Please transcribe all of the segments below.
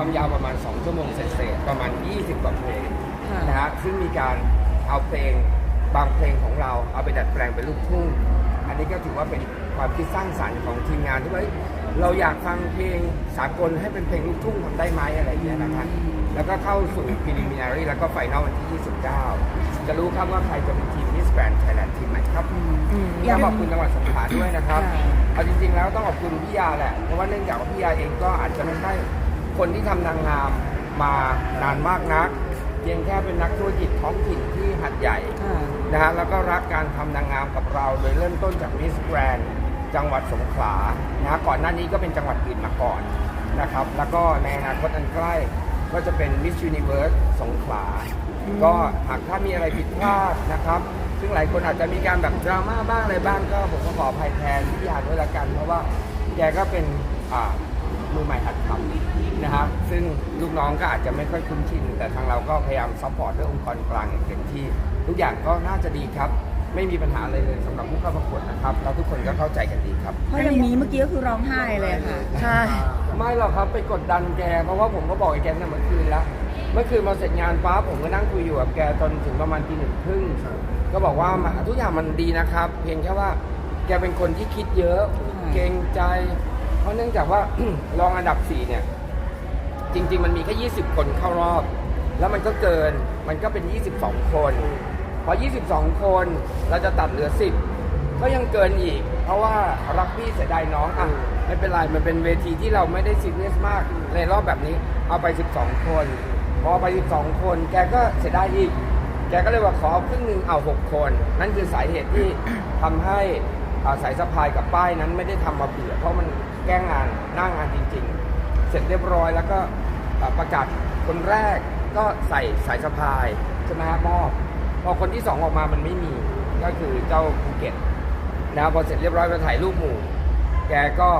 ความยาวประมาณ 2 ชั่วโมงเศษๆประมาณ 20 กว่าเพลงค่ะนะฮะซึ่งมีการเอาเพลงบางเพลงของเราเอาไปดัดแปลงเป็นลูกทุ่งอันนี้ก็ถือว่าเป็นความคิดสร้างสรรค์ของทีมงานที่ว่าเฮ้ยเราอยากฟังเพลงสากลให้เป็นเพลงลูกทุ่งทำได้ไหมอะไรอย่างเงี้ยนะครับแล้วก็เข้าสู่ preliminary แล้วก็ final วันที่ 29 จะรู้ครับว่าใครจะเป็นทีม Miss Grand Thailand ทีมไหนครับ อืม ต้องขอบคุณจังหวัดสงขลาด้วยนะครับ ค่ะ เอาจริงๆแล้วต้องขอบคุณพี่ยาแหละ เพราะว่าเนื่องจากว่าพี่ยาเองก็อาจจะไม่ใช่ คนที่ทำนางงามมานานมากนัก เพียงแค่เป็นนักธุรกิจท้องถิ่นที่หัดใหญ่ค่ะนะฮะแล้วก็รักการทำนางงามกับเรา โดยเริ่มต้นจากมิสแกรนจังหวัดสงขลานะฮะก่อนหน้านี้ก็เป็นจังหวัดอื่นมาก่อนนะครับ แล้วก็ในอนาคตอันใกล้ก็จะเป็นมิส s u นิเวิร์สสงขลา ก็หากถ้ามีอะไรผิดพลาดนะครับ ซึ่งหลายคนอาจจะมีการแบบดราม่าบ้างอะไรบ้างก็ผมก็ขออภัยแทนพี่ยาด้วยละกัน เพราะว่าแกก็เป็นอ่ามือใหม่หัดขับ นะครับ ซึ่งลูกน้องก็อาจจะไม่ค่อยคุ้นชิน แต่ทางเราก็พยายามซัพพอร์ตด้วยองค์กรกลางอย่างเต็มที่ ทุกอย่างก็น่าจะดีครับ ไม่มีปัญหาอะไรเลยสำหรับผู้เข้าประกวดนะครับ แล้วทุกคนก็เข้าใจกันดีครับ เพราะอย่างนี้เมื่อกี้ก็คือร้องไห้เลยค่ะ ใช่ ไม่หรอกครับไปกดดันแก เพราะว่าผมก็บอกไอ้แกตั้งแต่เมื่อคืนแล้ว เมื่อคืนมาเสร็จงานป๊าผมก็นั่งคุยอยู่กับแกจนถึงประมาณตีหนึ่งครึ่ง ก็บอกว่ามาทุกอย่างมันดีนะครับ เพียงแค่ว่าแกเป็นคนที่คิดเยอะ เกรงใจ เพราะเนื่องจากว่ารองอันดับสี่เนี่ย จริง ๆ มันมีแค่ 20 คนเข้ารอบ แล้วมันก็เกินมันก็เป็น 22 คนพอ 22 คนเราจะตัดเหลือ 10 ก็ยังเกินอีก เพราะว่ารักพี่เสียดายน้องอะไม่เป็นไรมันเป็นเวทีที่เราไม่ได้ซีเรียสมากในรอบแบบนี้เอาไป 12 คน พอไป 12 คนแกก็เสียดายอีก แกก็เลยว่าขอครึ่งหนึ่งเอา6คน นั่นคือสาเหตุที่ทำให้อ่าสายสะพายกับป้ายนั้นไม่ได้ทำมาเบื่อเพราะมันแก้งงานหน้างานจริง ๆ เสร็จเรียบร้อย แล้วก็เอ่อประกาศคนแรกก็ใส่สายสะพายใช่ไหมฮะมอบพอคนที่สองออกมามันไม่มีก็คือเจ้าภูเก็ตนะพอเสร็จเรียบร้อยไปถ่ายรูปหมู่ แกก็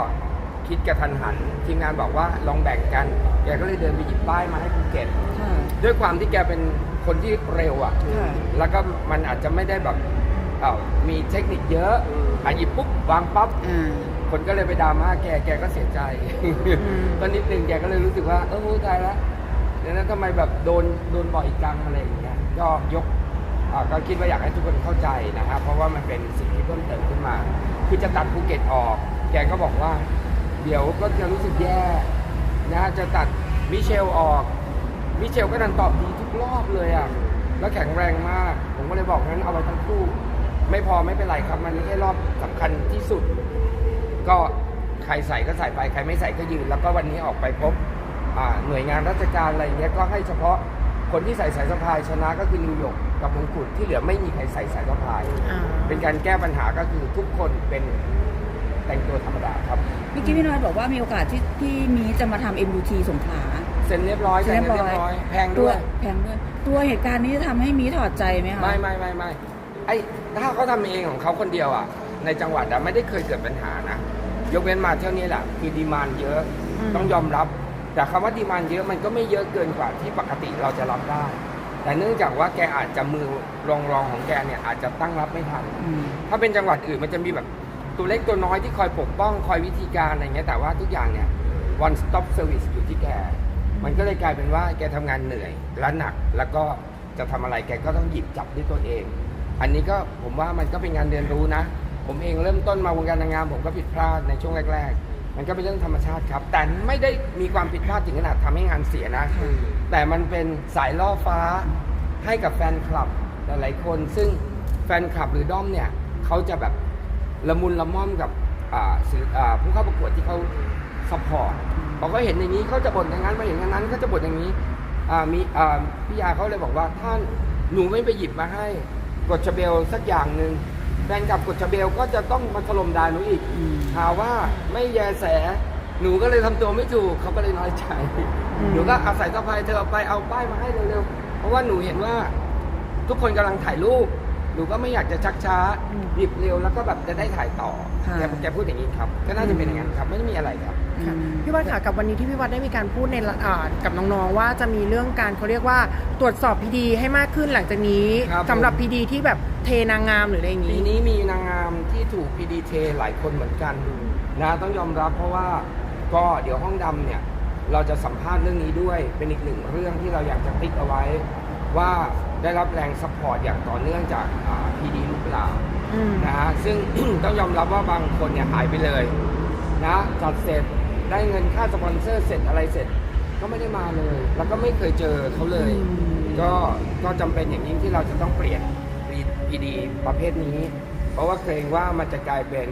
คิดกระทันหันทีมงานบอกว่าลองแบ่งกัน แกก็เลยเดินไปหยิบป้ายมาให้ภูเก็ตค่ะด้วยความที่แกเป็นคนที่เร็วอะค่ะแล้วก็มันอาจจะไม่ได้แบบเอ่อมีเทคนิคเยอะอะหยิบปุ๊บวางปั๊บอ่า คนก็เลยไปดราม่าแก แกก็เสียใจ ก็นิดนึงแกก็เลยรู้สึกว่า เออตายแล้วเดี๋ยวนั้นทำไมแบบโดนโดนบ่อยจังอะไรอย่างเงี้ย ก็ยกอ่าก็คิดว่าอยากให้ทุกคนเข้าใจนะครับ เพราะว่ามันเป็นสิ่งที่เพิ่มเติมขึ้นมา คือจะตัดภูเก็ตออก แกก็บอกว่า เดี๋ยวก็จะรู้สึกแย่นะจะตัดมิเชลออก มิเชลก็ดันตอบดีทุกรอบเลยอะ แล้วแข็งแรงมาก ผมก็เลยบอกงั้นเอาไว้ทั้งคู่ ไม่พอไม่เป็นไรครับ มันไม่ใช่รอบสำคัญที่สุด ก็ใครใส่ก็ใส่ไปใครไม่ใส่ก็ยืน แล้วก็วันนี้ออกไปพบอ่าหน่วยงานราชการอะไรเงี้ยก็ให้เฉพาะคนที่ใส่สายสะพายชนะก็คือนิวยอร์กกับมงกุฎที่เหลือไม่มีใครใส่สายสะพายอ่าเป็นการแก้ปัญหาก็คือทุกคนเป็นแต่งตัวธรรมดาครับเมื่อกี้พี่น้อยบอกว่ามีโอกาสที่ที่มีจะมาทำ MUT สงขลาเซ็นเรียบร้อยแต่งเรียบร้อย แพงตัด้วยแพงด้วย ตัวเหตุการณ์นี้จะทำให้มีถอดใจไหมคะไม่ไม่ไม่ไม่ไอ้ถ้าเขาทำเองของเขาคนเดียวอะ ในจังหวัดอะไม่ได้เคยเกิดปัญหานะ ยกเว้นมาเท่านี้แหละคือดีมานเยอะอืม ต้องยอมรับ แต่คำว่าดีมานเยอะมันก็ไม่เยอะเกินกว่าที่ปกติเราจะรับได้ แต่เนื่องจากว่าแกอาจจะมือรองรองๆของแกเนี่ยอาจจะตั้งรับไม่ทัน อืม ถ้าเป็นจังหวัดอื่นมันจะมีแบบตัวเล็กตัวน้อยที่คอยปกป้องคอยวิธีการอะไรเงี้ยแต่ว่าทุกอย่างเนี่ย one stop service อยู่ที่แก มันก็เลยกลายเป็นว่าแกทำงานเหนื่อยและหนักแล้วก็จะทำอะไรแกก็ต้องหยิบจับด้วยตัวเอง อันนี้ก็ผมว่ามันก็เป็นงานเรียนรู้นะ ผมเองเริ่มต้นมาวงการนางงามผมก็ผิดพลาดในช่วงแรก ๆ มันก็เป็นเรื่องธรรมชาติครับ แต่ไม่ได้มีความผิดพลาดถึงขนาดทำให้งานเสียนะ แต่มันเป็นสายล่อฟ้าให้กับแฟนคลับหลายๆคน ซึ่งแฟนคลับหรือด้อมเนี่ยเขาจะแบบละมุนละม่อมกับอ่าสื่ออ่าผู้เข้าประกวดที่เขาซัพพอร์ตพอเขาเห็นอย่างนี้เขาจะบ่นอย่างนั้นมาเห็นอย่างนั้นเขาจะบ่นอย่างนี้อ่ามีอ่าพี่ยาเขาเลยบอกว่าท่านหนูไม่ไปหยิบมาให้กดชาเบลสักอย่างหนึ่ง แฟนคลับกดชาเบลก็จะต้องมาถล่มด่าหนูอีกอืมหาว่าไม่แยแส หนูก็เลยทำตัวไม่ถูกเขาก็เลยน้อยใจหนูก็อาศัยสะพายเธอเอาไปเอาป้ายมาให้เร็วๆเพราะว่าหนูเห็นว่า ทุกคนกำลังถ่ายรูปหนูก็ไม่อยากจะชักช้าอืมหยิบเร็วแล้วก็แบบจะได้ถ่ายต่อค่ะแกแกพูดอย่างนี้ครับ ก็น่าจะเป็นอย่างนั้นครับ ไม่ได้มีอะไรครับ ค่ะอืมพี่วัดค่ะกับวันนี้ที่พี่วัดได้มีการพูดในอ่ากับน้องๆว่าจะมีเรื่องการเขาเรียกว่าตรวจสอบพีดีให้มากขึ้นหลังจากนี้ครับสำหรับผมพีดีที่แบบเทนางงามหรืออะไรอย่างปีนี้นี้มีนางงามที่ถูก PDT หลายคนเหมือนกันนะต้องยอมรับเพราะว่าก็เดี๋ยวห้องดำเนี่ยเราจะสัมภาษณ์เรื่องนี้ด้วยเป็นอีกหนึ่งเรื่องที่เราอยากจะติ๊กเอาไว้ ว่าได้รับแรงสปอร์ตอย่างต่อเนื่องจากพีดีหรือเปล่าอืมนะฮะซึ่งต้องยอมรับว่าบางคนเนี่ยหายไปเลยนะจัดเสร็จ ได้เงินค่าสปอนเซอร์เสร็จอะไรเสร็จ ก็ไม่ได้มาเลย แล้วก็ไม่เคยเจอเขาเลยอืมก็ก็จำเป็นอย่างยิ่งที่เราจะต้องเปลี่ยนพีดีประเภทนี้ เพราะว่าเกรงว่ามันจะกลายเป็น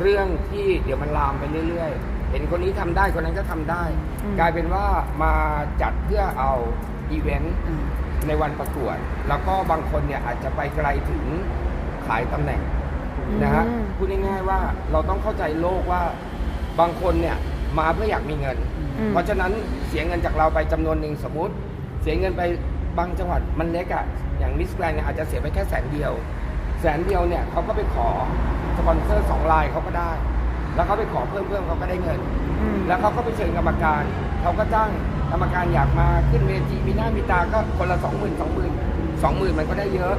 เรื่องที่เดี๋ยวมันลามไปเรื่อยๆ เห็นคนนี้ทำได้คนนั้นก็ทำได้อืมกลายเป็นว่ามาจัดเพื่อเอาอีเวนต์อืมในวันประกวด แล้วก็บางคนเนี่ยอาจจะไปไกลถึงขายตำแหน่งนะฮะอืมพูดง่ายๆว่าเราต้องเข้าใจโลกว่า บางคนเนี่ยมาเพื่ออยากมีเงิน อืม เพราะฉะนั้นเสียเงินจากเราไปจำนวนหนึ่งสมมติ เสียเงินไปบางจังหวัดมันเล็กอะอย่างมิสแกรนเนี่ยอาจจะเสียไปแค่แสนเดียว แสนเดียวเนี่ยเขาก็ไปขอสปอนเซอร์สองลายเขาก็ได้ แล้วเขาไปขอเพิ่มเพิ่มเขาก็ได้เงิน อืม แล้วเขาก็ไปเชิญกรรมการ เขาก็จ้างกรรมการอยากมาขึ้นเวทีมีหน้ามีตาก็คนละสองหมื่นสองหมื่นสองหมื่นมันก็ได้เยอะ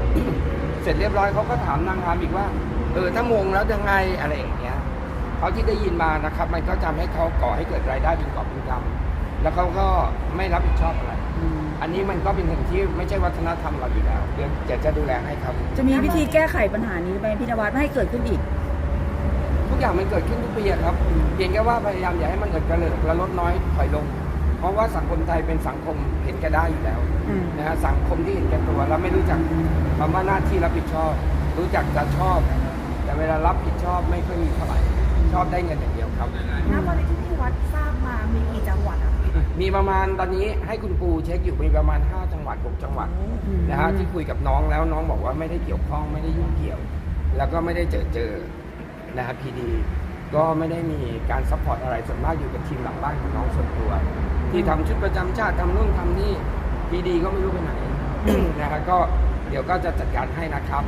เสร็จเรียบร้อยเขาก็ถามนางงามอีกว่า เออถ้ามงแล้วยังไงอะไรอย่างเงี้ย เขาที่ได้ยินมานะครับ มันก็ทำให้เขาก่อให้เกิดรายได้เป็นกอบเป็นกำแล้วเขาก็ไม่รับผิดชอบอะไร อันนี้มันก็เป็นสิ่งที่ไม่ใช่วัฒนธรรมเราอยู่แล้วเดี๋ยวจะจะดูแลให้ครับ จะมีวิธีแก้ไขปัญหานี้ไหมพี่นวัดไม่ให้เกิดขึ้นอีก ทุกอย่างมันเกิดขึ้นทุกปีอะครับเพียงแค่ว่าพยายามอย่าให้มันเกิดกระเลิกกระลดน้อยถอยลง เพราะว่าสังคมไทยเป็นสังคมเห็นแก่ได้อยู่แล้วอืมนะฮะสังคมที่เห็นแก่ตัวแล้วไม่รู้จักคำว่าหน้าที่รับผิดชอบ รู้จักจะชอบ แต่เวลารับผิดชอบไม่ค่อยมีเท่าไหร่ ชอบได้เงินอย่างเดียวครับ ณวันนี้ที่พี่วัดทราบมามีกี่จังหวัดอะคะมีประมาณตอนนี้ให้คุณปูเช็คอยู่มีประมาณ 5 จังหวัด 6 จังหวัดอืมนะฮะที่คุยกับน้องแล้วน้องบอกว่าไม่ได้เกี่ยวข้องไม่ได้ยุ่งเกี่ยว แล้วก็ไม่ได้เจอเจอนะฮะพีดีก็ไม่ได้มีการซัพพอร์ตอะไรส่วนมากอยู่กับทีมหลังบ้านของน้องส่วนตัว ที่ทำชุดประจำชาติทำนู่นทำนี่พีดีก็ไม่รู้ไปไหน นะฮะก็เดี๋ยวก็จะจัดการให้นะครับ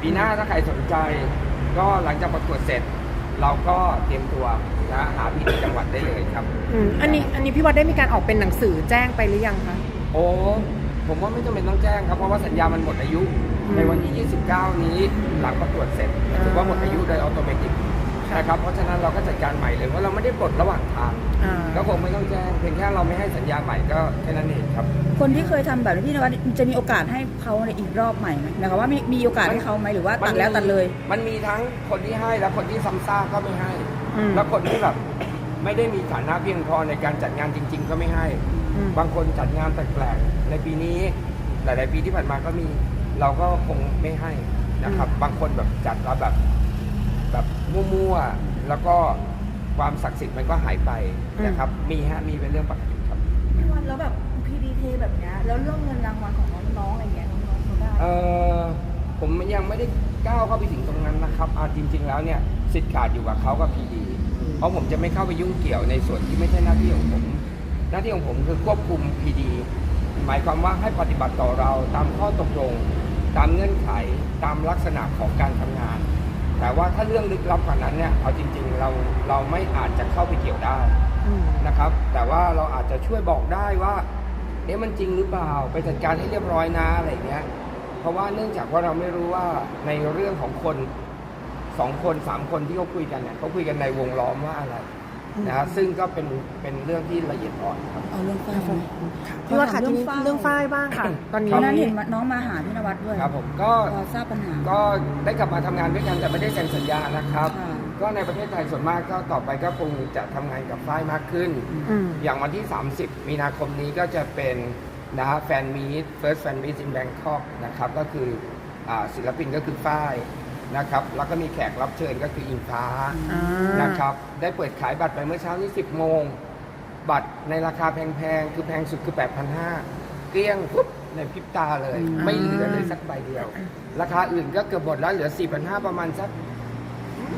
ปีหน้าถ้าใครสนใจ ก็หลังจากประกวดเสร็จ เราก็เตรียมตัวนะหาพีดีจังหวัดได้เลยครับอืมอันนี้อันนี้พี่วัดได้มีการออกเป็นหนังสือแจ้งไปหรือยังคะ โอ้ผมว่าไม่จำเป็นต้องแจ้งครับ เพราะว่าสัญญามันหมดอายุ อืม ในวันที่ 29 นี้หลังประกวดเสร็จอ่าถือว่าหมดอายุโดยอัตโนมัติ นะครับเพราะฉะนั้นเราก็จัดการใหม่เลยเพราะเราไม่ได้ปลดระหว่างทางอ่าก็คงไม่ต้องแจ้งเพียงแค่เราไม่ให้สัญญาใหม่ก็แค่นั้นเองครับ คนที่เคยทำแบบนี้พี่นวัดจะมีโอกาสให้เขาในอีกรอบใหม่ไหมหมายความว่ามีมีโอกาสให้เขาไหมหรือว่าตัดแล้วตัดเลย มันมีทั้งคนที่ให้และคนที่ซ้ำซากก็ไม่ให้ อืม แล้วคนที่แบบไม่ได้มีฐานะเพียงพอในการจัดงานจริง ๆ ก็ไม่ให้ อืม บางคนจัดงานแปลกๆในปีนี้ หลาย ๆ ปีที่ผ่านมาก็มี เราก็คงไม่ให้นะครับ บางคนแบบจัดแล้วแบบ แบบมั่วๆ แล้วก็ความศักดิ์สิทธิ์มันก็หายไปนะครับ มีฮะ มีเป็นเรื่องปกติครับ พี่วัดแล้วแบบพีดีเทแบบเนี้ยแล้วเรื่องเงินรางวัลของน้องๆอะไรเงี้ยน้องๆเขาได้เออผมยังไม่ได้ก้าวเข้าไปถึงตรงนั้นนะครับเอาจริง ๆ แล้วเนี่ยสิทธิ์ขาดอยู่กับเขากับพีดี เพราะผมจะไม่เข้าไปยุ่งเกี่ยวในส่วนที่ไม่ใช่หน้าที่ของผม หน้าที่ของผมคือควบคุมพีดี หมายความว่าให้ปฏิบัติต่อเราตามข้อตกลง ตามเงื่อนไขตามลักษณะของการทำงาน แต่ว่าถ้าเรื่องลึกลับกว่านั้นเนี่ยเอาจริง ๆ เราเราไม่อาจจะเข้าไปเกี่ยวได้อืมนะครับ แต่ว่าเราอาจจะช่วยบอกได้ว่าเอ๊ะมันจริงหรือเปล่าไปจัดการให้เรียบร้อยนะอะไรอย่างเงี้ย เพราะว่าเนื่องจากว่าเราไม่รู้ว่าในเรื่องของคนสองคนสามคนที่เขาคุยกันเนี่ยเขาคุยกันในวงล้อมว่าอะไร นะฮะซึ่งก็เป็นเป็นเรื่องที่ละเอียดอ่อนครับ เอาเรื่องฝ้ายไหมพี่วัดค่ะขอถามทีนี้เรื่องฝ้ายบ้างค่ะ ตอนนี้ตอนนั้นเห็นน้องมาหาพี่นวัดด้วยครับผมก็พอทราบปัญหา ก็ได้กลับมาทำงานด้วยกันแต่ไม่ได้เซ็นสัญญานะครับ ค่ะ ก็ในประเทศไทยส่วนมากก็ต่อไปก็คงจะทำงานกับฝ้ายมากขึ้น อืม อย่างวันที่ 30 มีนาคมนี้ก็จะเป็นนะฮะแฟนมีต first fan meet in Bangkok นะครับ ก็คืออาศิลปินก็คือฝ้าย นะครับ แล้วก็มีแขกรับเชิญก็คืออิงฟ้าอ่านะครับ ได้เปิดขายบัตรไปเมื่อเช้านี้ 10 โมง บัตรในราคาแพงๆ คือแพงสุดคือ 8,500 เกลี้ยงปุ๊บในพริบตาเลย อืม ไม่เหลือเลยสักใบเดียว ราคาอื่นก็เกือบหมดแล้วเหลือ 4,500 ประมาณสัก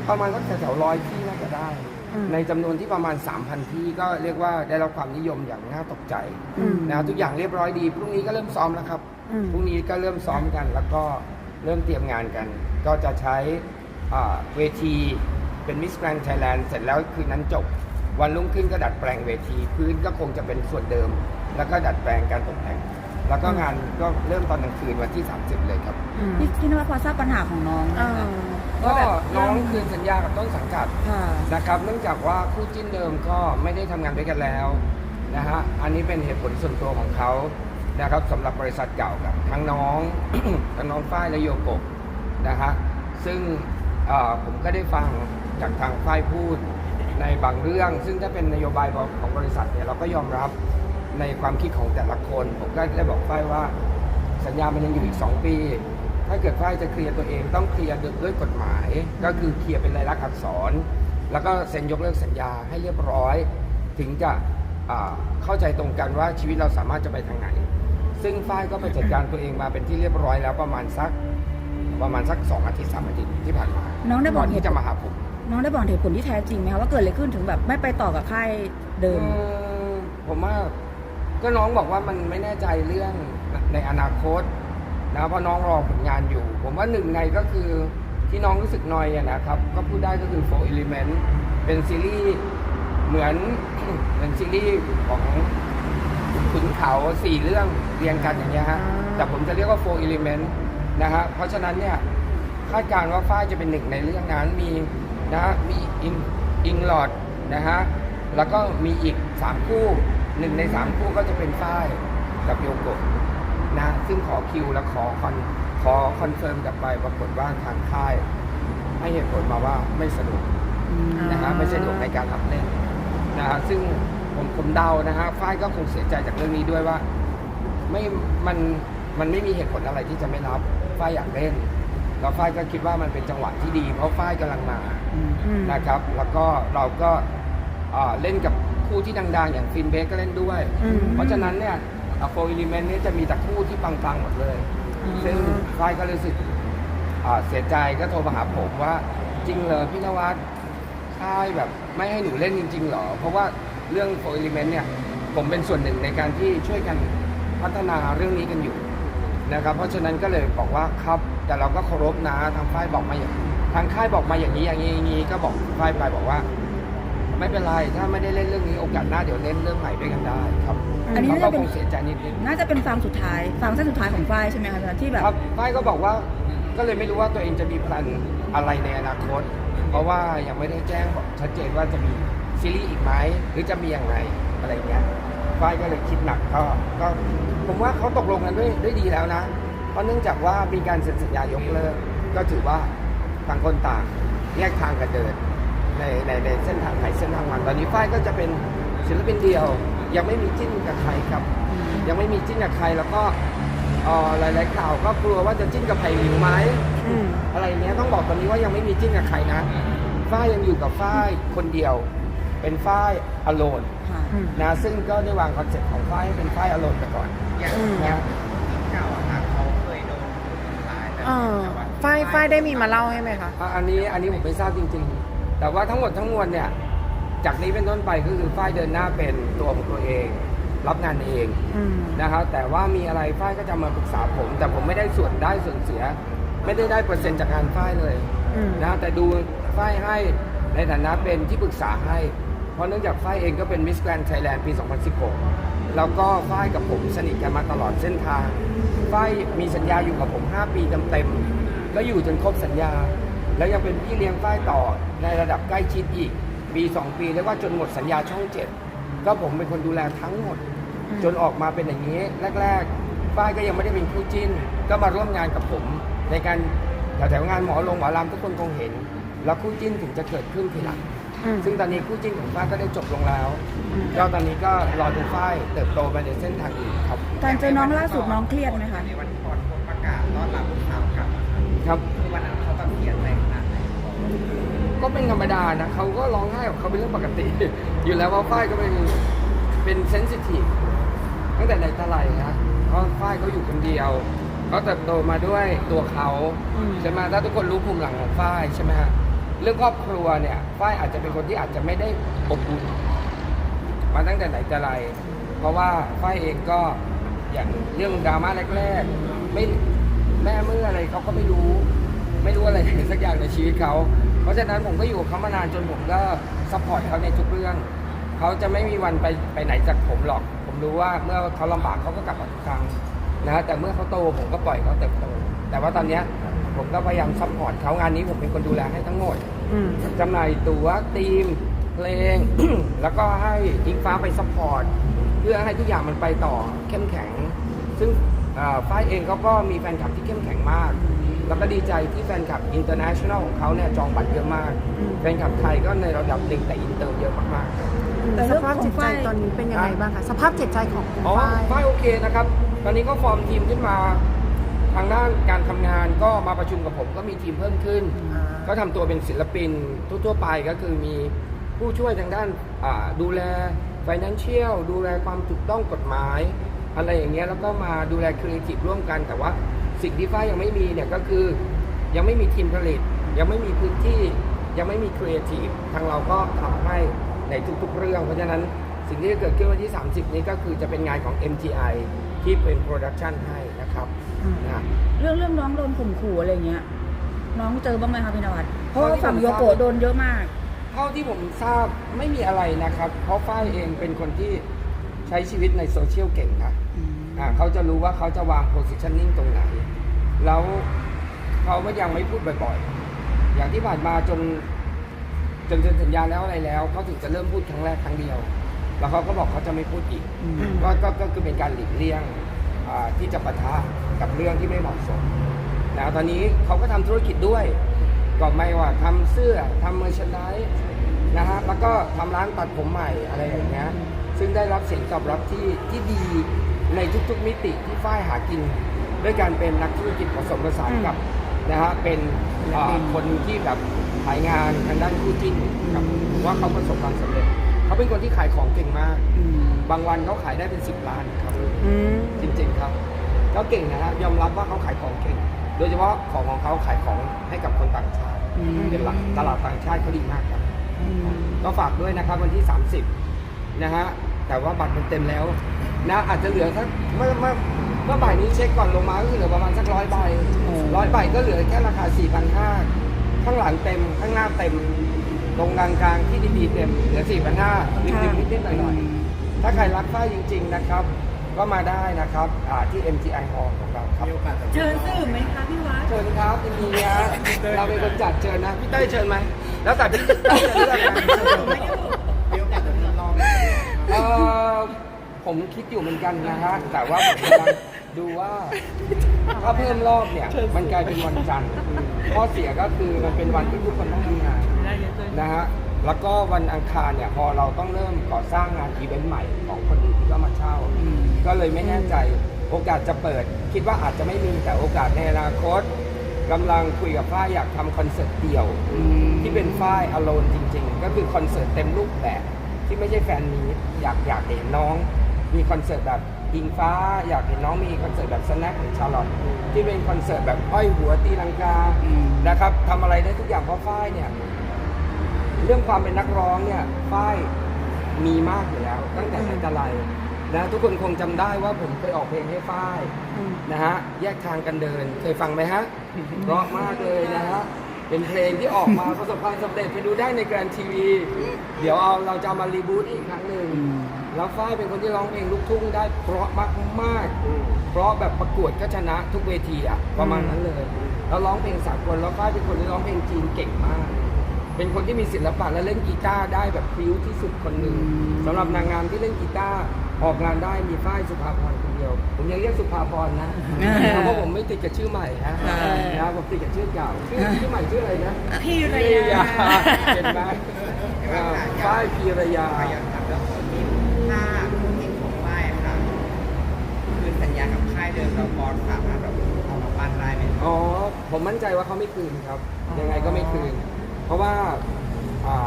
ประมาณสักแถวๆร้อยที่น่าจะได้ อืม ในจำนวนที่ประมาณ 3,000 ที่ก็เรียกว่าได้รับความนิยมอย่างน่าตกใจ อืม นะทุกอย่างเรียบร้อยดีพรุ่งนี้ก็เริ่มซ้อมแล้วครับอืม พรุ่งนี้ก็เริ่มซ้อมกัน แล้วก็เริ่มเตรียมงานกัน ก็จะใช้อ่าเวทีเป็นมิสแกรน n ไทยแลนด์เสร็จแล้วคืนนั้นจบ วันรุ่งขึ้นก็ดัดแปลงเวที พื้นก็คงจะเป็นส่วนเดิม แล้วก็ดัดแปลงการตกแต่ง แล้วก็งานก็เริ่มตอนกลางคืนวันที่ 30 เลยครับอืมพี่พี่นวัดพอทราบปัญหาของน้องไหมอ่าคะ ก็ว่าแบบน้องคืนสัญญากับต้นสังกัดค่ะ นะครับเนื่องจากว่าคู่จิ้นเดิมก็ไม่ได้ทำงานด้วยกันแล้วนะฮะอันนี้เป็นเหตุผลส่วนตัวของเขานะครับสำหรับบริษัทเก่ากับทั้งน้อง ทั้งน้องฝ้ายและโยโกะ นะฮะซึ่งผมก็ได้ฟังจากทางฝ้ายพูดในบางเรื่อง ซึ่งถ้าเป็นนโยบายของบริษัทเนี่ยเราก็ยอมรับในความคิดของแต่ละคน ผมก็ได้บอกฝ้ายว่า สัญญามันยังอยู่อีก 2 ปี ถ้าเกิดฝ้ายจะเคลียร์ตัวเองต้องเคลียร์ด้วยกฎหมาย ก็คือเคลียร์เป็นลายลักษณ์อักษร แล้วก็เซ็นยกเลิกสัญญาให้เรียบร้อย ถึงจะเข้าใจตรงกันว่าชีวิตเราสามารถจะไปทางไหน ซึ่งฝ้ายก็ไปจัดการตัวเองมาเป็นที่เรียบร้อยแล้วประมาณสัก ประมาณสักสองอาทิตย์สามอาทิตย์ที่ผ่านมาน้องได้บอกก่อนที่จะมาหาผมน้องได้บอกเหตุผลที่แท้จริงไหมคะว่าเกิดอะไรขึ้นถึงแบบไม่ไปต่อกับค่ายเดิม เอ่อผมว่าก็น้องบอกว่ามันไม่แน่ใจเรื่องในอนาคตนะเพราะน้องรอผลงานอยู่ ผมว่าหนึ่งในก็คือที่น้องรู้สึกนอยอะนะครับ ก็พูดได้ก็คือ Four Element เป็นซีรีส์เหมือน เหมือนซีรีส์ของขุนเขาสี่เรื่องเรียงกันอย่างเงี้ยฮะอ่า แต่ผมจะเรียกว่า Four Element นะฮะเพราะฉะนั้นเนี่ยคาดการณ์ว่าฝ้ายจะเป็นหนึ่งในเรื่องนั้นมีนะฮะมีอิงอิงหลอดนะฮะแล้วก็มีอีกสามคู่หนึ่งในสามคู่ก็จะเป็นฝ้ายกับโยโกะนะซึ่งขอคิวและขอคอนขอคอนเฟิร์มกลับไปปรากฏว่าทางค่าย ให้เหตุผลมาว่าไม่สะดวกนะฮะไม่สะดวกในการรับเล่นนะฮะซึ่งผมผมเดานะฮะฝ้ายก็คงเสียใจจากเรื่องนี้ด้วยว่า ไม่มันมันไม่มีเหตุผลอะไรที่จะไม่รับ ฝ้ายอยากเล่น แล้วฝ้ายก็คิดว่ามันเป็นจังหวะที่ดี เพราะฝ้ายกำลังมาอืมนะครับ แล้วก็เราก็อ่าเล่นกับคู่ที่ดัง ๆ อย่างฟินเบสก็เล่นด้วยอืมเพราะฉะนั้นเนี่ยโฟอิลิเมนต์นี้จะมีแต่คู่ที่ปังๆหมดเลย ซึ่งฝ้ายก็รู้สึกอ่าเสียใจก็โทรมาหาผมว่าจริงเหรอพี่นวัดค่ายแบบไม่ให้หนูเล่นจริงๆเหรอ เพราะว่าเรื่องโฟอิลิเมนต์เนี่ยผมเป็นส่วนหนึ่งในการที่ช่วยกันพัฒนาเรื่องนี้กันอยู่ นะครับ เพราะฉะนั้นก็เลยบอกว่าครับแต่เราก็เคารพนะทางค่ายบอกมาอย่างทางค่ายบอกมาอย่างนี้อย่างนี้อย่างนี้ก็บอกค่ายไปบอกว่า ไม่เป็นไรถ้าไม่ได้เล่นเรื่องนี้โอกาสหน้าเดี๋ยวเล่นเรื่องใหม่ด้วยกันได้ครับอันนี้เขาน่าก็จะเป็คนงเสียใจนิดนึงน่าจะเป็นฟังสุดท้ายฟังเส้นสุดท้ายของฝ้ายใช่ไหมคะที่แบบครับค่ายก็บอกว่าก็เลยไม่รู้ว่าตัวเองจะมีแพลนอะไรในอนาคต เพราะว่ายังไม่ได้แจ้งบอกชัดเจนว่าจะมีซีรีส์อีกไหมหรือจะมีอย่างไรอะไรเงี้ย ฝ้ายก็เลยคิดหนักก็ก็ผมว่าเขาตกลงกันด้วยด้วยดีแล้วนะ เพราะเนื่องจากว่ามีการเซ็นสัญญายกเลิก ก็ถือว่าต่างคนต่างแยกทางกันเดินในในในเส้นทางไหนเส้นทางมันตอนนี้ฝ้ายก็จะเป็นศิลปินเดียว ยังไม่มีจิ้นกับใครครับ ยังไม่มีจิ้นกับใครแล้วก็เอ่อหลายๆข่าวก็กลัวว่าจะจิ้นกับไผ่หลิวไหมอืมอะไรเนี้ยต้องบอกตอนนี้ว่ายังไม่มีจิ้นกับใครนะฝ้ายยังอยู่กับฝ้ายคนเดียว เป็นฝ้ายอโลนค่ะอืม นะซึ่งก็ได้วางคอนเซ็ปต์ของฝ้ายให้เป็นฝ้ายอโลนไปก่อนอืมนะเออฝ้ายฝ้ายได้มีมาเล่าให้ไหมคะ อะอันนี้อันนี้ผมไม่ทราบจริง ๆ แต่ว่าทั้งหมดทั้งมวลเนี่ยจากนี้เป็นต้นไปก็คือฝ้ายเดินหน้าเป็นตัวของตัวเอง รับงานเอง อืม นะครับแต่ว่ามีอะไรฝ้ายก็จะมาปรึกษาผม แต่ผมไม่ได้ส่วนได้ส่วนเสีย ไม่ได้ได้เปอร์เซ็นต์จากงานฝ้ายเลยอืม นะแต่ดูฝ้ายให้ ในฐานะเป็นที่ปรึกษาให้ เพราะเนื่องจากฝ้ายเองก็เป็นมิสแกรนไทยแลนด์ปี 2016 แล้วก็ฝ้ายกับผมสนิทกันมาตลอดเส้นทางฝ้ายมีสัญญาอยู่กับผม 5 ปีเต็มๆก็อยู่จนครบสัญญา แล้วยังเป็นพี่เลี้ยงฝ้ายต่อในระดับใกล้ชิดอีกปี 2 ปีเรียกว่าจนหมดสัญญาช่องเจ็ดก็ผมเป็นคนดูแลทั้งหมด จนออกมาเป็นอย่างนี้แรกๆฝ้ายก็ยังไม่ได้เป็นคู่จิ้น ก็มาร่วมงานกับผมในการแถวๆงานหมอลงหมอลำทุกคนคงเห็น แล้วคู่จิ้นถึงจะเกิดขึ้นทีหลัง อืมซึ่งตอนนี้คู่จิ้นของฝ้ายก็ได้จบลงแล้ว อืมก็ตอนนี้ก็รอดูฝ้ายเติบโตไปในเส้นทางอื่นครับ การเจอน้องล่าสุดน้องเครียดไหมคะในวันก่อนผมประกาศต้อนรับข่าวกลับครับ คือวันนั้นเขาแบบเขียนอะไรขนาดไหนก็เป็นธรรมดานะเขาก็ร้องไห้ของเขาเป็นเรื่องปกติ อยู่แล้วว่าฝ้ายก็เป็นเป็นเซนซิทีฟตั้งแต่ไหนแต่ไรนะเพราะฝ้ายเขาอยู่คนเดียวเขาเติบโตมาด้วยตัวเขาอืม ใช่ไหมถ้าทุกคนรู้ภูมิหลังของฝ้ายใช่ไหมฮะ เรื่องครอบครัวเนี่ยฝ้ายอาจจะเป็นคนที่อาจจะไม่ได้อบอุ่นมาตั้งแต่ไหนแต่ไร เพราะว่าฝ้ายเองก็อย่างเรื่องดราม่าแรกๆไม่แม่เมื่ออะไรเขาก็ไม่รู้ ไม่รู้อะไรสักอย่างในชีวิตเขา เพราะฉะนั้นผมก็อยู่กับเขามานานจนผมก็ซัพพอร์ตเขาในทุกเรื่อง เขาจะไม่มีวันไปไปไหนจากผมหรอก ผมรู้ว่าเมื่อเขาลำบากเขาก็กลับมาทุกครั้งนะฮะแต่เมื่อเขาโตผมก็ปล่อยเขาเติบโต แต่ว่าตอนเนี้ย ผมก็พยายามซัพพอร์ตเขางานนี้ผมเป็นคนดูแลให้ทั้งหมดอืม จำหน่ายตั๋วทีม เพลง แล้วก็ให้อิงฟ้าไปซัพพอร์ตเพื่อให้ทุกอย่างมันไปต่อเข้มแข็ง ซึ่งเอ่อฝ้ายเองเขาก็มีแฟนคลับที่เข้มแข็งมาก แล้วก็ดีใจที่แฟนคลับอินเตอร์เนชั่นแนลของเขาเนี่ยจองบัตรเยอะมากแฟนคลับไทยก็ในระดับหนึ่งแต่อินเตอร์เยอะมากๆ แต่สเรื่องภาพของจิตใจฝ้าย ตอนนี้เป็นยังไงบ้างคะสภาพจิตใจของคุณอ๋อฝ้าย ฝ้ายโอเคนะครับ ตอนนี้ก็ฟอร์มทีมขึ้นมา ทางด้านการทำงานก็มาประชุมกับผมก็มีทีมเพิ่มขึ้นอ่าก็ทำตัวเป็นศิลปินทั่วๆไปก็คือมีผู้ช่วยทางด้านอ่าดูแล financial ดูแลความถูกต้องกฎหมาย อะไรอย่างเงี้ยแล้วก็มาดูแลครีเอทีฟร่วมกัน แต่ว่าสิ่งที่ฝ้ายยังไม่มีเนี่ยก็คือ ยังไม่มีทีมผลิต ยังไม่มีพื้นที่ยังไม่มีครีเอทีฟทางเราก็ทำให้ในทุกๆเรื่อง เพราะฉะนั้นสิ่งที่จะเกิดขึ้นวันที่ 30 นี้ก็คือจะเป็นงานของ MGI ที่เป็นโปรดักชันให้ นะครับนะเรื่องเรื่องน้องโดนข่มขู่อะไรเงี้ย น้องเจอบ้างไหมคะพี่นวัดเพราะว่าตอนที่ฝั่งผมโยโกะทราบโดนเยอะมาก เท่าที่ผมทราบไม่มีอะไรนะครับ เพราะฝ้ายเองเป็นคนที่ใช้ชีวิตในโซเชียลเก่งนะอ่าเขาจะรู้ว่าเขาจะวาง positioning ตรงไหน แล้วเขาก็ยังไม่พูดบ่อยๆ อย่างที่ผ่านมาจนจนเซ็นสัญญาแล้วอะไรแล้วเขาถึงจะเริ่มพูดครั้งแรกครั้งเดียว แล้วเขาก็บอกเขาจะไม่พูดอีกก็ก็ก็คือเป็นการหลีกเลี่ยงอ่า ที่จะปะทะกับเรื่องที่ไม่เหมาะสมนะตอนนี้เขาก็ทำธุรกิจด้วยก็ไม่ว่าทำเสื้อทำเมอร์ชนไดนะฮะแล้วก็ทำร้านตัดผมใหม่อะไรอย่างเงี้ยซึ่งได้รับเสียงตอบรับที่ที่ดีในทุกๆมิติที่ฝ้ายหากิน ด้วยการเป็นนักธุรกิจผสมผสานกับนะฮะเป็นอ่าคนที่แบบขายงานทางด้านคู่จิ้นครับผมว่าเขาประสบความสำเร็จ เขาเป็นคนที่ขายของเก่งมากบางวันเขาขายได้เป็นสิบล้านครับ อืมจริงๆครับเขาเก่งนะฮะยอมรับว่าเขาขายของเก่ง โดยเฉพาะของของเขาขายของให้กับคนต่างชาติเป็นหลักตลาดต่างชาติเขาดีมากครับก็ฝากด้วยนะครับวันที่ 30 นะฮะ แต่ว่าบัตรมันเต็มแล้ว นะอาจจะเหลือสักเมื่อเมื่อเมื่อบ่ายนี้เช็คก่อนลงมาก็คือเหลือประมาณสักร้อยใบร้อยใบก็เหลือแค่ราคา 4,500 ข้างหลังเต็มข้างหน้าเต็ม ตรงกลางกลางๆที่ดีๆเต็มเหลือ4,500ริมๆนิดๆหน่อยๆถ้าใครรักฝ้ายจริง ๆนะครับ ก็มาได้นะครับอ่าที่ MGI Hall ของเราครับเชิญสื่อไหมคะพี่วัดเชิญครับยินดีนะเราเป็นคนจัดเชิญนะพี่เต้ยเชิญไหมแล้วแต่พี่เต้ยจะเลือกนะ มีโอกาสจะทดลองเอ่อผมคิดอยู่เหมือนกันนะฮะ แต่ว่าผมกำลังดูว่าถ้าเพิ่มรอบเนี่ย มันกลายเป็นวันจันทร์ข้อเสียก็คือมันเป็นวันที่ทุกคนต้องทำงาน นะฮะแล้วก็วันอังคารเนี่ยพอเราต้องเริ่มก่อสร้างงานอีเวนต์ใหม่ของคนอื่นที่ก็มาเช่า ก็เลยไม่แน่ใจโอกาสจะเปิด คิดว่าอาจจะไม่มีแต่โอกาสในอนาคตกำลังคุยกับฝ้ายอยากทำคอนเสิร์ตเดี่ยว ที่เป็นฝ้ายอโลนจริง ๆ ก็คือคอนเสิร์ตเต็มรูปแบบที่ไม่ใช่แฟนมีตอยากอยากเห็นน้อง มีคอนเสิร์ตแบบอิงฟ้า อยากเห็นน้องมีคอนเสิร์ตแบบสแน็คหรือชาร์ลอตที่เป็นคอนเสิร์ตแบบห้อยหัวตีลังกานะครับทำอะไรได้ทุกอย่างเพราะฝ้ายเนี่ย เรื่องความเป็นนักร้องเนี่ยฝ้ายมีมากอยู่แล้ว ตั้งแต่ไหนแต่ไรนะทุกคนคงจำได้ว่าผมเคยออกเพลงให้ฝ้ายนะฮะแยกทางกันเดินเคยฟังไหมฮะเพราะมากเลยนะฮะเป็นเพลงที่ออกมาประสบความสำเร็จไปดูได้ในแกรนทีวีเดี๋ยวเอาเราจะเอามารีบูตอีกครั้งหนึ่งแล้วฝ้ายเป็นคนที่ร้องเพลงลูกทุ่งได้เพราะมากมากๆเพราะแบบประกวดก็ชนะทุกเวทีอะประมาณนั้นเลย แล้วร้องเพลงสากลแล้วฝ้ายเป็นคนที่ร้องเพลงจีนเก่งมาก เป็นคนที่มีศิลปะและเล่นกีตาร์ได้แบบพริ้วที่สุดคนหนึ่งสำหรับนางงามที่เล่นกีตาร์ออกงานได้มีฝ้ายสุภาพรคนเดียว ผมยังเรียกสุภาพรนะเพราะว่าผมไม่ติดกับชื่อใหม่นะนะผมติดกับชื่อเก่าชื่อชื่อใหม่ชื่ออะไรนะพีรพียาเห็นไหมอ่าฝ้ายพีรยาพยายามถามเรื่องของทีมถ้าผู้หญิงของฝ้ายค่ะคือสัญญากับค่ายเดิมเราบอลสามารถแบบเอามาปั้นได้ไหมอ๋อผมมั่นใจว่าเขาไม่คืนครับ ยังไงก็ไม่คืน เพราะว่า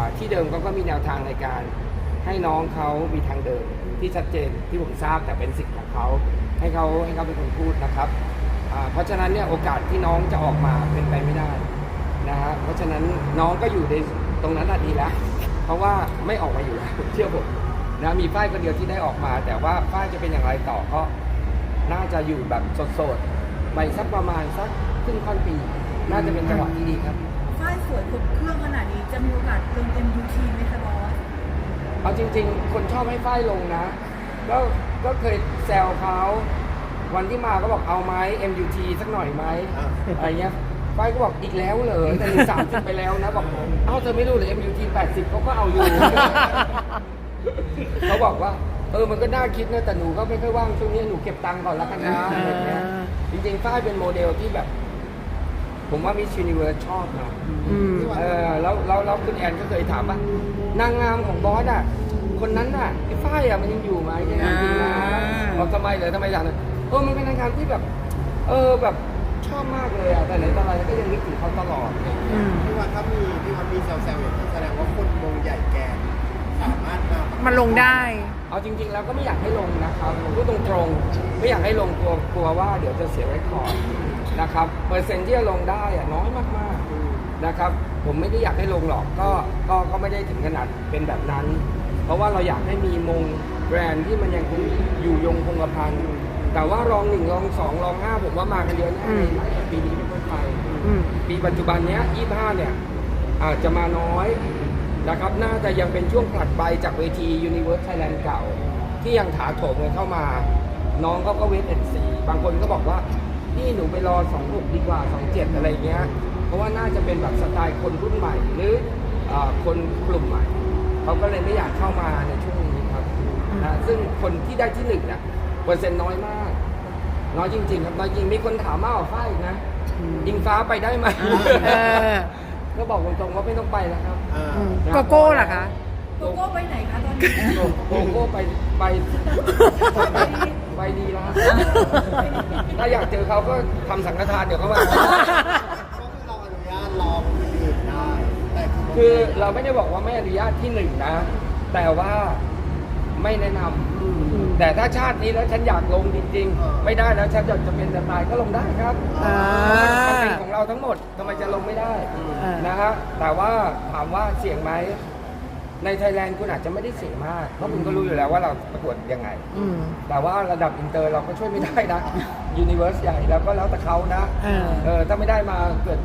าที่เดิมเขาก็มีแนวทางในการ ให้น้องเขามีทางเดินที่ชัดเจนที่ผมทราบแต่เป็นสิทธิ์ของเขาให้เขาให้เขาเป็นคนพูดนะครับเพราะฉะนั้นเนี่ยโอกาสที่น้องจะออกมาเป็นไปไม่ได้นะฮะเพราะฉะนั้นน้องก็อยู่ในตรงนั้นน่ะดีแล้วเพราะว่าไม่ออกมาอยู่แล้วเชื่อผมนะมีฝ้ายคนเดียวที่ได้ออกมา แต่ว่าฝ้ายจะเป็นอย่างไรต่อก็น่าจะอยู่แบบสดๆไปสักประมาณสักครึ่งค่อนปี น่าจะเป็นจังหวะที่ดีครับ สวยครบเครื่องขนาดนี้จะมีโอกาสลง MUT ไหมคะบอสเอาจริง ๆ คนชอบให้ฝ้ายลงนะ ก็ก็เคยแซวเขาวันที่มาก็บอกเอาไหม MUT สักหน่อยไหมอะไรเงี้ยป้ายก็บอกอีกแล้วเหรอแต่หนูสามสิบไปแล้วนะบอกเอ้าเธอไม่รู้เลย MUT 80เขาก็เอาอยู่ เขาบอกว่า เออมันก็น่าคิดนะแต่หนูก็ไม่ค่อยว่างช่วงนี้หนูเก็บตังค์ก่อนละกันนะอะไรเงี้ยจริงๆฝ้ายเป็นโมเดลที่แบบ ผมว่ามิช s น n เวิร์สชอบนะอืม เออแล้วแล้วแล้วคุณแอนก็เคยถามว่านางงามของบอสอะ คนนั้นน่ะไอ้ฝ้ายอะมันยังอยู่ไหมเนี่ยจริงๆนะอ่า บอกทำไมเลยทำไมอย่างนั้นเออมันเป็นนางงามที่แบบ เออแบบชอบมากเลยอะแต่ไหนแต่ไรก็ยังนึกถึงเขาตลอด อืม พี่วันถ้ามีพี่วันมีแซวๆอย่างนี้แสดงว่าคนวงใหญ่แกนสามารถมามันลงได้ เอาจริงๆแล้วก็ไม่อยากให้ลงนะครับผมพูดตรงๆ ไม่อยากให้ลงกลัวกลัวว่าเดี๋ยวจะเสียไว้คอร์ด นะครับเปอร์เซ็นต์ที่จะลงได้อะน้อยมากๆนะครับผมไม่ได้อยากให้ลงหรอกก็ก็ก็ไม่ได้ถึงขนาดเป็นแบบนั้น เพราะว่าเราอยากให้มีมงแบรนด์ที่มันยังคงอยู่ยงคงกระพันแต่ว่ารองหนึ่งรองสองรองห้าผมว่ามากันเยอะแน่อืมหลายปีนี้เป็นต้นไปอืมปีปัจจุบันเนี้ย25เนี่ยอาจจะมาน้อยนะครับน่าจะยังเป็นช่วงผลัดใบจากเวที Universe Thailand เก่า ที่ยังถาโถมกันเข้ามา น้องเขาก็เวทเอ็นซีบางคนก็บอกว่า พี่หนูไปรอ 26 ดีกว่า 27 อะไรเงี้ย เพราะว่าน่าจะเป็นแบบสไตล์คนรุ่นใหม่ หรือเออคนกลุ่มใหม่ เขาก็เลยไม่อยากเข้ามาในช่วงนี้ครับนะซึ่งคนที่ได้ที่หนึ่งเนี่ยเปอร์เซ็นต์น้อยมาก น้อยจริง ๆ ครับน้อยจริงมีคนถามมากกว่าฝ้ายอีกนะยิงฟ้าไปได้ไหมเออก็บอกตรงๆว่าไม่ต้องไปแล้วครับอ่าอืมโกโก้ล่ะคะโกโก้ไปไหนคะตอนนี้โกโก้ไปไป ไปดีแล้วครับถ้าอยากเจอเขาก็ทำสังฆทานเดี๋ยวเขามาก็คือเราอนุญาตรอคนอื่นได้ แต่คือคือเราไม่ได้บอกว่าไม่อนุญาตที่หนึ่งนะ แต่ว่าไม่แนะนำแต่ถ้าชาตินี้แล้วฉันอยากลงจริงๆ ไม่ได้แล้วฉันอยากจะเป็นจะตายก็ลงได้ครับอ่ามันเป็นของเราทั้งหมดทำไมจะลงไม่ได้อ่าน นะฮะแต่ว่าถามว่าเสี่ยงไหม ในไทยแลนด์คุณอาจจะไม่ได้เสี่ยงมาก เพราะคุณก็รู้อยู่แล้วว่าเราประกวดยังไง อืม แต่ว่าระดับอินเตอร์เราก็ช่วยไม่ได้นะ ยูนิเวอร์สใหญ่แล้วก็แล้วแต่เขานะ เออ เออ ถ้าไม่ได้มาเกิด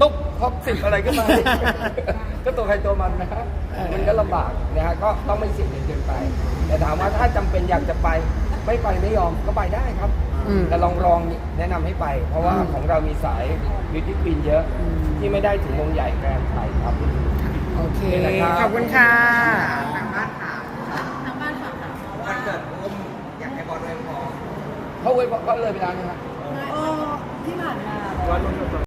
ตุ๊บท็อปสิบอะไรก็มา ก็ตัวใครตัวมันนะเออมันก็ลำบากนะฮะ ก็ต้องไม่เสี่ยงจนเกินไป แต่ถามว่าถ้าจำเป็นอยากจะไป ไม่ไปไม่ยอมก็ไปได้ครับ อืม แต่ลองลองแนะนำให้ไป เพราะว่าอืมของเรามีสายบิวตี้ควีนเยอะอืมที่ไม่ได้ถึงวงใหญ่แกรนด์ไทยครับ โอเคนะครับขอบคุณค่ะ ทางบ้านถามทางบ้านฝากถามมาวัว่านเกิดอุ้มอยากให้บอลด้วยพอเขาเว้ยเขาเลยไปแล้วนะฮะเออที่ผ่านมาวัน